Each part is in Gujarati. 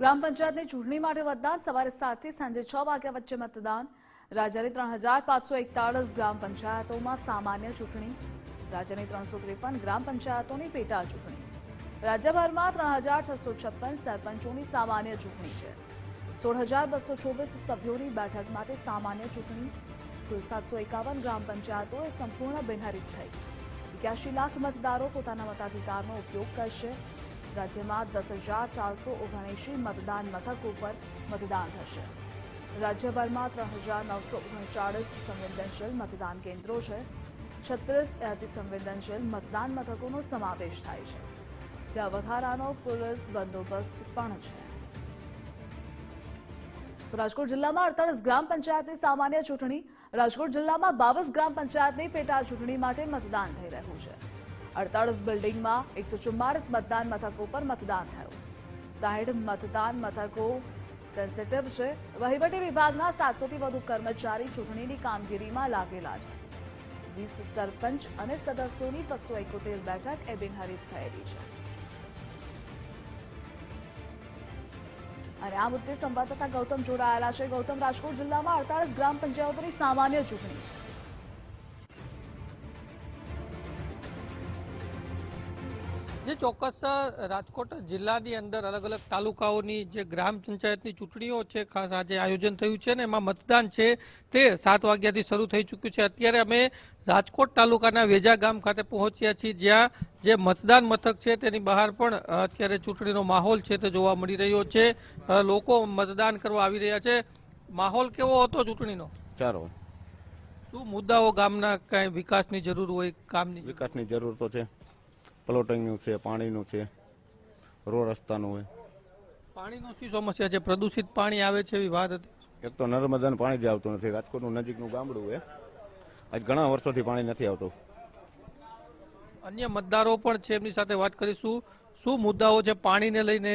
ગ્રામ પંચાયતની ચૂંટણી માટે મતદાન સવારે સાતથી સાંજે છ વાગ્યા વચ્ચે મતદાન. રાજ્યની ત્રણ હજાર પાંચસો એકતાળીસ ગ્રામ પંચાયતોમાં સામાન્ય ચૂંટણી. રાજ્યની ત્રણસો ત્રેપન ગ્રામ પંચાયતોની પેટા ચૂંટણી. રાજ્યભરમાં ત્રણ હજાર છસો છપ્પન સરપંચોની સામાન્ય ચૂંટણી છે. સોળ હજાર બસો ચોવીસ સભ્યોની બેઠક માટે સામાન્ય ચૂંટણી. કુલ સાતસો એકાવન ગ્રામ પંચાયતોએ સંપૂર્ણ બિનહરીફ થઈ. એક્યાસી લાખ મતદારો પોતાના મતાધિકારનો ઉપયોગ કરશે. રાજ્યમાં દસ હજાર ચારસો ઓગણએંશી મતદાન મથકો પર મતદાન થશે. રાજ્યભરમાં ત્રણ હજાર નવસો ઓગણચાળીસ સંવેદનશીલ મતદાન કેન્દ્રો છે. છત્રીસ અતિસંવેદનશીલ મતદાન મથકોનો સમાવેશ થાય છે. ત્યાં વધારાનો પોલીસ બંદોબસ્ત પણ છે. રાજકોટ જિલ્લામાં અડતાલીસ ગ્રામ પંચાયતની સામાન્ય ચૂંટણી, રાજકોટ જિલ્લામાં બાવીસ ગ્રામ પંચાયતની પેટા ચૂંટણી માટે મતદાન થઈ રહ્યું છે. અડતાલીસ બિલ્ડિંગમાં એકસો ચુમ્માળીસ મતદાન મથકો પર મતદાન થયું. સાહીઠ મતદાન મથકો સેન્સિટિવ છે. વહીવટી વિભાગના સાતસોથી વધુ કર્મચારી ચૂંટણીની કામગીરીમાં લાગેલા છે. વીસ સરપંચ અને સદસ્યોની બસો એકોતેર બેઠક એ બિનહરીફ થયેલી છે. અને આ મુદ્દે સંવાદદાતા ગૌતમ જોડાયેલા છે. ગૌતમ, રાજકોટ જિલ્લામાં અડતાલીસ ગ્રામ પંચાયતોની સામાન્ય ચૂંટણી છે. જે ચોક્કસ રાજકોટ જિલ્લાની અંદર અલગ અલગ તાલુકાઓની જે ગ્રામ પંચાયતની ચૂંટણીઓ છે ખાસ આજે આયોજન થયું છે ને એમાં મતદાન છે તે સાત વાગ્યાથી શરૂ થઈ ચૂક્યું છે. અત્યારે અમે રાજકોટ તાલુકાના વેજા ગામ ખાતે પહોંચ્યા છીએ જ્યાં જે મતદાન મથક છે તેની બહાર પણ અત્યારે ચૂંટણીનો માહોલ છે તે જોવા મળી રહ્યો છે. લોકો મતદાન કરવા આવી રહ્યા છે. માહોલ કેવો હતો ચૂંટણીનો? ચારો શું મુદ્દાઓ ગામના કાંઈ વિકાસની જરૂર હોય કામની? વિકાસની જરૂર તો છે. પ્લોટિંગનું છે પાણીનું છે રોડ રસ્તાનું હોય પાણીનું શું સમસ્યા છે? પ્રદૂષિત પાણી આવે છે એવી વાત હતી? એક તો નર્મદાનું પાણી જ આવતું નથી. રાજકોટનું નજીકનું ગામડું હોય આજ ઘણા વર્ષોથી પાણી નથી આવતું. અન્ય મતદારો પણ છે એમની સાથે વાત કરીશું. શું મુદ્દાઓ છે? પાણીને લઈને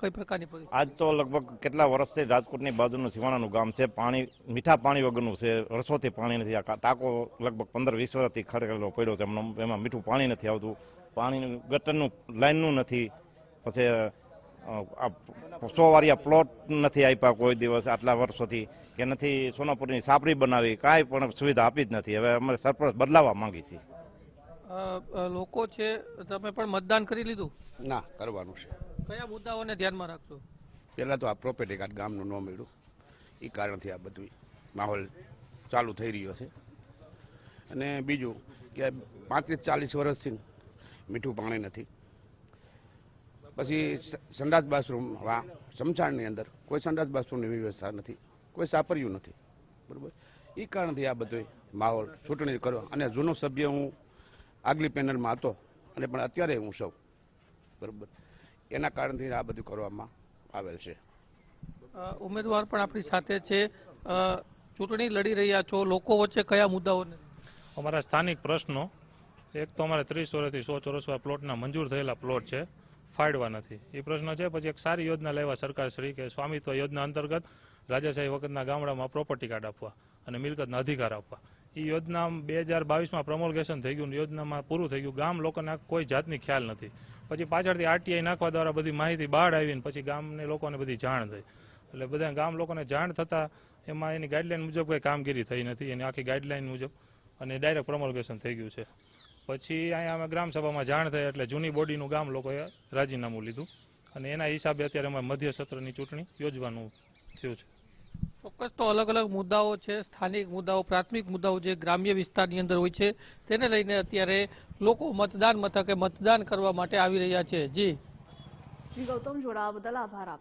કઈ પ્રકારની આજ તો લગભગ કેટલા વર્ષથી રાજકોટની બાજુનું સિવાણાનું ગામ છે. પાણી, મીઠા પાણી વગરનું છે. વર્ષોથી પાણી નથી. આ ટાંકો લગભગ પંદર, વીસ વર્ષથી ખડકેલો પડ્યો છે. એમાં મીઠું પાણી નથી આવતું. પાણીનું, ગટરનું લાઇનનું નથી. પછી સો વારિયા પ્લોટ નથી આપ્યા કોઈ દિવસ આટલા વર્ષોથી, કે નથી સોનાપુરની સાપરી બનાવી. કાંઈ પણ સુવિધા આપી જ નથી. હવે અમારે સરપંચ બદલાવા માંગી છીએ લોકો છે તમે પણ મતદાન કરી લીધું? ના કરવાનું છે. કયા મુદ્દાઓને ધ્યાનમાં રાખશો? પહેલાં તો આ પ્રોપર્ટી કાર્ડ ગામનું ન મળ્યું. એ કારણથી આ બધું માહોલ ચાલુ થઈ રહ્યો છે. અને બીજું કે પાંત્રીસ ચાલીસ વર્ષથી મીઠું પાણી નથી. પછી સંડાસ બાથરૂમ હા સમસાણની અંદર કોઈ સંડાસ બાથરૂમની વ્યવસ્થા નથી. કોઈ સાપર્યું નથી. બરાબર? એ કારણથી આ બધો માહોલ ચૂંટણી કરો અને જૂનો સભ્ય હું આગલી પેનલમાં હતો અને પણ અત્યારે હું સૌ. બરાબર. એના કારણથી આ બધું કરવામાં આવેલ છે. ઉમેદવાર પણ આપણી સાથે છે. ચૂંટણી લડી રહ્યા છો. લોકો વચ્ચે કયા મુદ્દાઓને? અમારા સ્થાનિક પ્રશ્નો. એક તો અમારે ત્રીસ વર્ષથી સો ચોરસવા પ્લોટના મંજૂર થયેલા પ્લોટ છે. ફાળવા નથી. એ પ્રશ્ન છે. પછી એક સારી યોજના લેવા સરકાર શ્રી કે સ્વામિત્વ યોજના અંતર્ગત રાજાશાહી વખતના ગામડામાં પ્રોપર્ટી કાર્ડ આપવા અને મિલકતના અધિકાર આપવા. એ યોજના બે હજાર બાવીસમાં પ્રમોલગેશન થઈ ગયું યોજનામાં પૂરું થઈ ગયું. ગામ લોકોને કોઈ જાતની ખ્યાલ નથી. પછી પાછળથી આરટીઆઈ નાખવા દ્વારા બધી માહિતી બહાર આવીને પછી ગામને લોકોને બધી જાણ થઈ. એટલે બધા ગામ લોકોને જાણ થતાં એમાં એની ગાઈડલાઈન મુજબ કોઈ કામગીરી થઈ નથી. એની આખી ગાઈડલાઈન મુજબ અને ડાયરેક્ટ પ્રમોલગેશન થઈ ગયું છે. પછી અહીંયા અમે ગ્રામસભામાં જાણ થઈ એટલે જૂની બોડીનું ગામ લોકોએ રાજીનામું લીધું. અને એના હિસાબે અત્યારે અમે મધ્ય સત્રની ચૂંટણી યોજવાનું થયું છે. ચોક્કસ તો અલગ અલગ મુદ્દાઓ છે, સ્થાનિક મુદ્દાઓ, પ્રાથમિક મુદ્દાઓ જે ગ્રામ્ય વિસ્તારની અંદર હોય છે, તેને લઈને અત્યારે લોકો મતદાન મથકે મતદાન કરવા માટે આવી રહ્યા છે. જી. જી ગૌતમ જોડાવા બદલ આભાર આપનો.